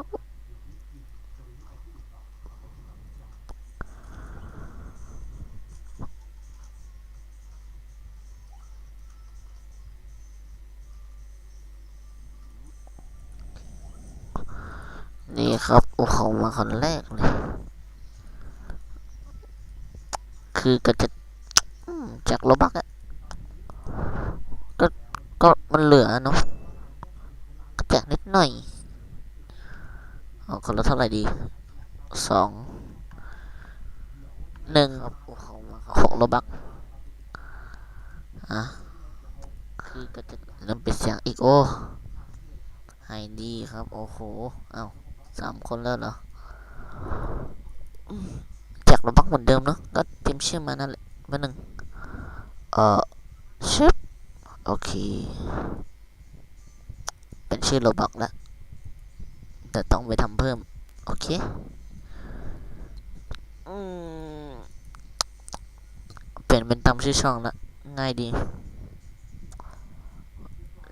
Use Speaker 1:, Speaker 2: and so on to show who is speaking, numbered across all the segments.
Speaker 1: นี่ครับผมมาคนแรกเลย คือก็จะจากโลบักอะก็ ก็มันเหลือเนาะแจกนิดหน่อย คนละเท่าไหร่ดีสองหนึ่งหกโลบักอะคือก็จะเริ่มเป็นเสียงอีกโอ้ไฮดีครับ โอ้โห เอาสามคนแล้วเหรอแจกโลบักเหมือนเดิมเนาะก็พิมพ์ชื่อมานั่นแหละมาหนึ่งเออชิปโอเค เป็นชื่อโลบักแล้ว แต่ต้องไปทำเพิ่ม โอเคอืมเปลี่ยนเป็นตามชื่อช่องละง่ายดี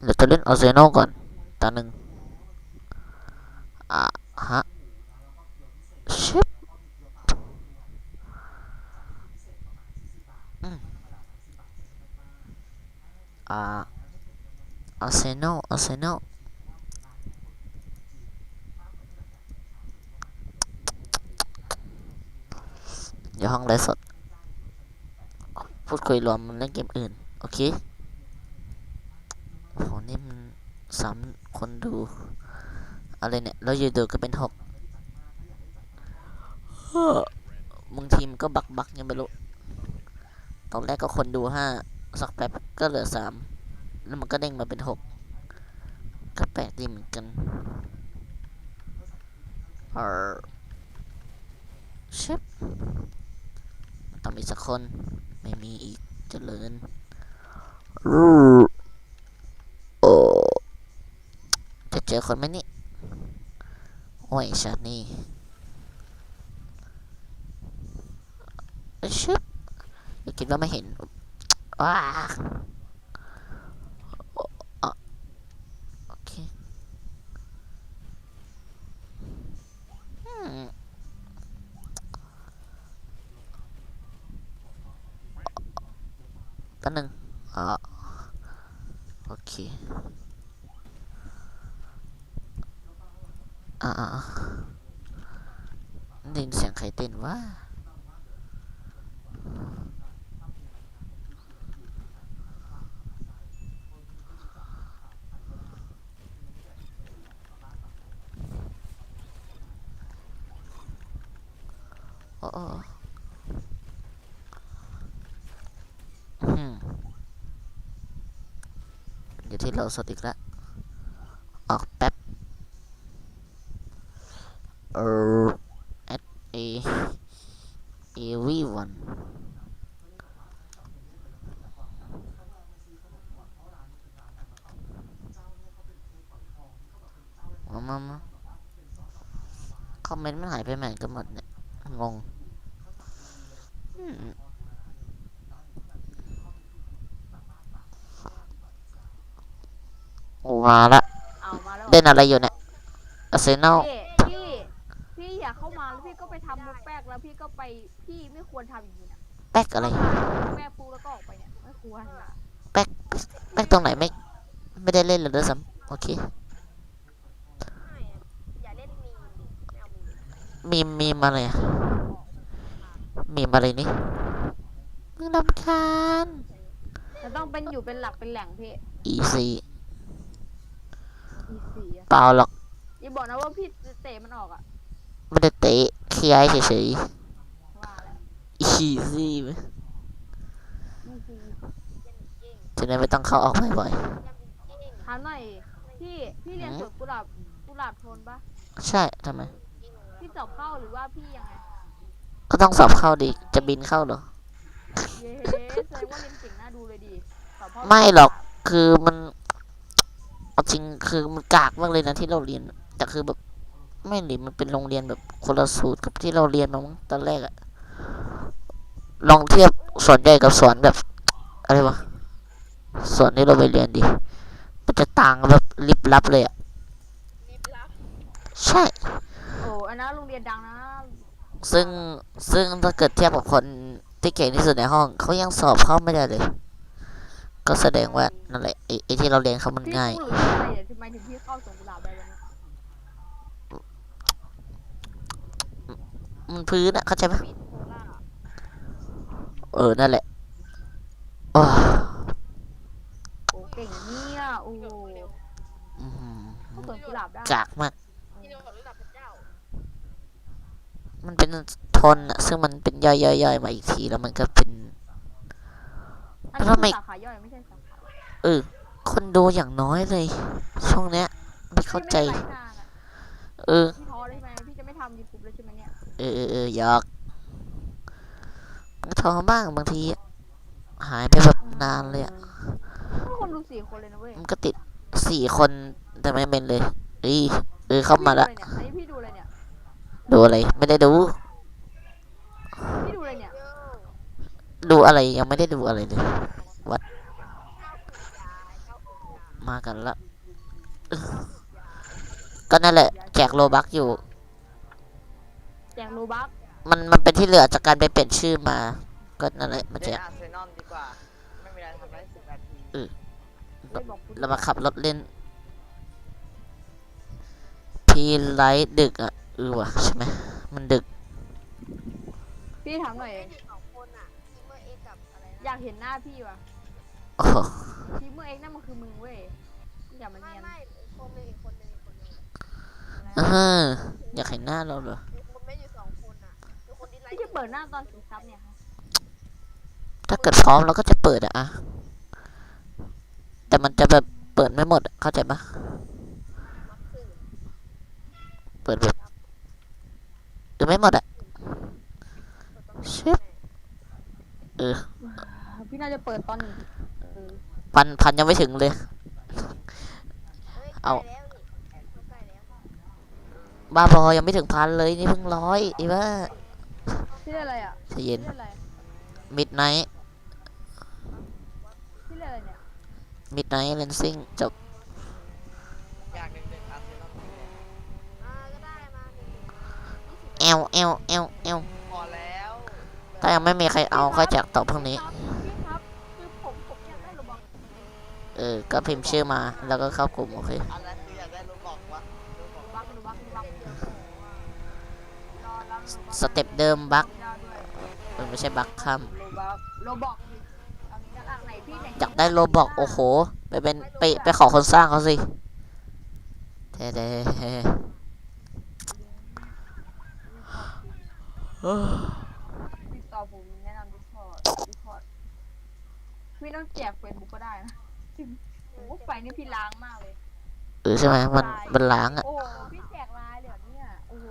Speaker 1: เดี๋ยวจะเล่นออเซโนก่อนตาหนึ่งอะฮะชิปอืมอ่าออเซโนออเซโนอ อยู่ห้องไลฟ์สด พูดคุยรวมมันเล่นเกมอื่น โอเคโหนี่มันสามคนดู อะไรเนี่ยแล้วอยู่ดูก็เป็นหกเฮ้อบางทีมก็บักบักยังไม่รู้ ตอนแรกก็คนดูห้าสักแป๊บก็เหลือสามแล้วมันก็เด้งมาเป็นหกก็แปลกดีเหมือนกันเออชิป ต้องมีสักคน ไม่มีอีกเจริญโอจะเจอคนไหมนี่ โอ้ยชาตินี่ชึบอย่าคิดว่าไม่เห็นว้าอะโอเคอืม แป๊บนึงอ๋อโอเคอ่าอ่าอ่าได้ยินเสียงใครเต้นวะอ้โอ้อืม เดี๋ยว ที่เราสดอีกแล้ว ออกแป๊บ เออ at a everyone มามามาคอมเมนต์มันหายไปไหนกันหมดเนี่ย งงอืม โอ้มาละ
Speaker 2: เอามาแล้ว
Speaker 1: เล่นอะไรอยู่เนี่ยอาร์เซนอล
Speaker 2: พี่พี่พี่อย่าเข้ามาแล้วพี่ก็ไปทำมุกแป๊กแล้วพี่ก็ไปพี่ไม่ควรทำอย่างนี้นะ
Speaker 1: แป๊กอะไร
Speaker 2: มุกแป๊กปูแล้วก็ออกไปเนี่ยไม่ควรนะ
Speaker 1: แป๊กแป๊กตรงไหนไม่ไม่ได้เล่นเลยด้วยซ้ำโอเค
Speaker 2: อย่าเล่นมีมดิไม่เอามีม
Speaker 1: มีมมีมอะไรอะมีมอะไรนี่มึงรำคาญ
Speaker 2: จะต้องเป็นอยู่เป็นหลักเป็นแหล่งพี่
Speaker 1: อีซี
Speaker 2: อีสี่อะ
Speaker 1: เปล่าหรอก
Speaker 2: อย่าบอกนะว่าพี่เตะมันออกอะ
Speaker 1: ไม่ได้เตะเคลียร์เฉย
Speaker 2: ว่าแล้ว
Speaker 1: ๆอีซี
Speaker 2: อีสี่
Speaker 1: จะได้ไม่ต้องเข้าออกบ่อย
Speaker 2: ถามหน่อยพี่พี่เรียนสวนกุหลาบกุหลาบโทนปะ
Speaker 1: ๆใช่ทำไม
Speaker 2: พี่สอบเข้าหรือว่าพี่ยังไง
Speaker 1: ก็ต้องสอบเข้าดิจะบินเข้าเหรอ
Speaker 2: เย้แสดงว่าเรียนเก่งน่าดูเลยดิสอบเข้า
Speaker 1: ไม่หรอก คือมันเอา จริงคือมันกากมากเลยนะที่เราเรียน แต่คือแบบไม่หรือมันเป็นโรงเรียนแบบคนละสูตรกับที่เราเรียนมามั้งตอนแรกอะลองเทียบสวนใหญ่กับสวนแบบอะไรวะสวนที่เราไปเรียนดิมันจะต่างกันแบบลิบลับเลยอะใช่
Speaker 2: โอ้อันนั้นโรงเรียนดังนะ
Speaker 1: ซึ่งซึ่งถ้าเกิดเทียบกับคนที่เก่งที่สุดในห้อง เขายังสอบเข้าไม่ได้เลย ก็แสดงว่านั่นแหละไอ้ไอ้ที่เราเรียนเขามัน
Speaker 2: พี่
Speaker 1: ง่าย
Speaker 2: พูดหรืออะไรเนี่ยทำไมถึงพี่เข้าสวนกุหลาบได้วะเนี่ย
Speaker 1: มันพื้นอะเข้าใจไหม
Speaker 3: ปิดโซล่า
Speaker 1: เออ นั่นแหละโอ้
Speaker 2: โอ้เก่งนะเนี่ยโอ้โห
Speaker 1: อื้อหื
Speaker 2: เขา
Speaker 1: อ
Speaker 2: สวนกุหลาบได้
Speaker 1: กากมาก
Speaker 3: ที่เราระดับพระเจ้า
Speaker 1: มันเป็นทนอะซึ่งมันเป็นย่อยๆๆมาอีกทีแล้วมันก็เป็น
Speaker 2: อันนี้
Speaker 1: แล้วทำไม
Speaker 2: คือสาขาย่อยไม่ใช่สาขา
Speaker 1: เออ คนดูอย่างน้อยเลย ช่วงเนี้ยไม่เข้าใจ
Speaker 2: พี่ไม่ได้ไลฟ์นานอะ
Speaker 1: เออ
Speaker 2: พี่ท้อเลยใช่ไหมพี่จะไม่ทำยูทูบเลยใช่ไหมเนี่ย
Speaker 1: เออเออเออหยอกมันก็ท้อบ้างบางทีอะหายไปแบบนานเลยอะ
Speaker 2: ทุกคนดูสี่คนเลยนะเว้ย
Speaker 1: มันก็ติดสี่คนแต่ไม่เป็นเลยเอ้ยเออเข้ามาละ
Speaker 2: พี่ดูอะไรเนี่ยอันนี้พี่ดูอะไรเนี่ย
Speaker 1: ดูอะไร ไม่ได้ดู
Speaker 2: พี่ดูอะไรเนี่ย
Speaker 3: เยอะ
Speaker 1: ดูอะไรยังไม่ได้ดูอะไรเลย
Speaker 3: เก้าขุนยายเก้าขุนยาย
Speaker 1: มากันละเออก็นั่นแหละ แจกโลบักอยู่
Speaker 2: แจกโลบัก
Speaker 1: มันมันเป็นที่เหลือจากการไปเปลี่ยนชื่อมา ก็นั่นแหละมาแจ
Speaker 4: เล่น
Speaker 1: ก
Speaker 4: อาร์เซนอลดีกว่าไม่มีอะไรทำได้สิบนาที
Speaker 2: ไม่บอกคุณ
Speaker 1: เรามาขับรถเล่น พีไลท์ดึกอะเออว่ะใช่ไหมมันดึก
Speaker 2: พี่ถามหน่อย
Speaker 3: เล่นอยู่สองคนอะทีมเมอร์เอ็กกับอะไร
Speaker 2: อ
Speaker 3: นะ
Speaker 2: ยากเห็นหน้าพี่ว่ะ
Speaker 1: โอ้โห
Speaker 2: ทีมเมอร์เอ็กนั่นมันคือมึงเว้ยอย่ามา
Speaker 3: ไม่
Speaker 2: เนียน
Speaker 3: ไม่อีกคนหนึงอีกคนหนึงอีกคนหนึง
Speaker 1: เอออยากเห็นหน้าเราเหรอ
Speaker 3: มีคนไม่อยู่สองคนอะมีคนที่ไล
Speaker 2: พี่
Speaker 3: ฟ์
Speaker 2: จะเปิดหน้าตอนสิซับเนี่ย
Speaker 1: ถ้าเกิดพร้อมเราก็จะเปิดอะอะแต่มันจะแบบเปิดไม่หมดอะเข้าใจปะ
Speaker 3: มักสื่อ
Speaker 1: เปิดแบบเออไม่หมดอะชิบเออ
Speaker 2: พี่น่าจะเปิดตอนเออ
Speaker 1: พันพันยังไม่ถึงเลย
Speaker 3: เฮ้ย
Speaker 1: เอา
Speaker 3: ใกล้แล้วนี่เข้าใกล้แล้ว
Speaker 1: บ้าบอยังไม่ถึงพันเลยนี่เพิ่งร้อยอีว่า
Speaker 2: พี่เล่นอะไรอะ
Speaker 1: ใจเย็น
Speaker 2: พี่เล่นอะไร
Speaker 1: มิดไนท์
Speaker 2: พี่เล่นอะไรเนี่ย
Speaker 1: มิดไนท์เลนซิ่งจบ
Speaker 4: อย่างหนึ่งหนึ่งอาร์เซนอล
Speaker 3: อ่าก็ได้มาหนึ่ง
Speaker 1: เอลเอลเอลเอล
Speaker 4: พอแล้ว
Speaker 1: ถ้ายังไม่มีใครเอาก็แจกต่อพรุ่งนี้
Speaker 2: ครับพี่ครับคือผมผมอยากได้โลบัก
Speaker 1: เออ ก็พิมพ์ชื่อมา แล้วก็เข้ากลุ่มโอเค
Speaker 4: อะไรคืออยากได้รูบอกวะรูบอก
Speaker 2: โลบักโลบักโลบักรอรับโลบัก
Speaker 1: สเต็ปเดิมบัก
Speaker 2: ยาวด้วย
Speaker 1: มันไม่ใช่บักข้าม
Speaker 2: โลบักโลบอกเอางี้นะอะไหนพี่ไหน
Speaker 1: อยากได้โลบอกโอ้โห ไปเป็นไปไปขอคนสร้างเขาสิเท่เท่
Speaker 2: ติดต่อผมแนะนำดิสคอร์ดดิสคอร์ดพี่ต้องแจกเฟซบุ๊กก็ได้นะ จริงผมว่าไฟนี่พี่ล้างมากเลย
Speaker 1: เออใช่ไหมมันมันล้างอะ
Speaker 2: โอ้โหพี่แจกไลน์เลยเหรอเนี่ยโอ้โห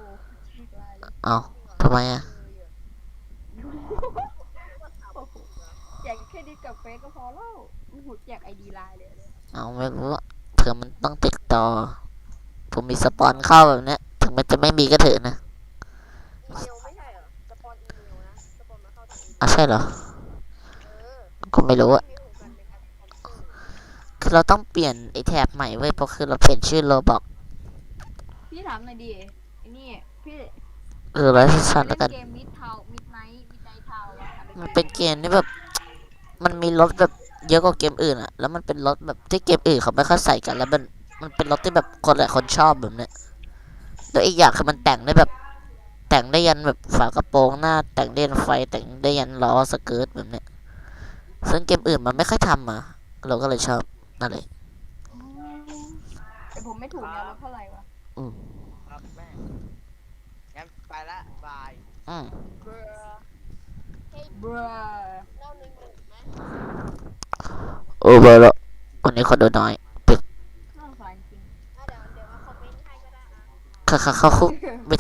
Speaker 2: แจกไลน์เลย
Speaker 1: เอาทำไมอะ
Speaker 2: แจกแค่ดิสกับเฟซก็พอแล้วโอ้โหแจกไอดีไลน์เลยเนี่ย
Speaker 1: เอาไม่รู้อะเผื่อมันต้องติดต่อ ผมมีสปอนเข้าแบบเนี้ยถึงมันจะไม่มีก็เถอะนะ
Speaker 3: อีเมลไม่ใช่เหรอสปอนอีเมลนะสปอนมาเข้าทางอีเมล
Speaker 1: อะใช่เหรอ
Speaker 3: เออ
Speaker 1: ก็ไม่รู้อะ
Speaker 3: มี
Speaker 1: เราต้องเปลี่ยนไอแท็บใหม่เว้ยเพราะคือเราเปลี่ยนชื่อโลบอก
Speaker 2: พี่ถามหน่อยดิไอ้นี่พี่
Speaker 1: เออแล้วสั้นๆ
Speaker 2: เล่
Speaker 1: แล้วกัน
Speaker 2: นเกมมิดเทามิดไนท์มิดไนท์เทาอะอะไร
Speaker 1: มันเป็นเกมที่แบบ มันมีรถแบบเยอะกว่าเกมอื่นอะแล้วมันเป็นรถแบบที่เกมอื่นเขาไม่ค่อยใส่กัน แล้วมัน มันเป็นรถที่แบบคนหลายคนชอบแบบเนี้ยแล้วอีกอย่างคือมันแต่งได้แบบ แต่งได้ยันแบบฝากระโปรงหน้า แต่งได้ยันไฟ แต่งได้ยันล้อสเกิร์ตแบบเนี้ยซึ่งเกมอื่นมันไม่ค่อยทำมาเราก็เลยชอบ นั่นเลย
Speaker 2: แต่ผมไม่ถูกเนี่ยรถเท่าไหร่วะ
Speaker 1: อืม
Speaker 4: ครับแม่งั้นไปละบาย
Speaker 1: อืม
Speaker 3: เบอร์
Speaker 2: บร
Speaker 3: เล่าหนึ่งหนึ่งไหม
Speaker 1: โอเวอร์แล้ววันนี้คนดูน้อย
Speaker 2: น่าสงสารจริง
Speaker 3: อะเดี๋ยวเดี๋ยวมาคอมเมนต์ให้ก็ได้อะ
Speaker 1: เขาเขาเขาคุกไม่ทัน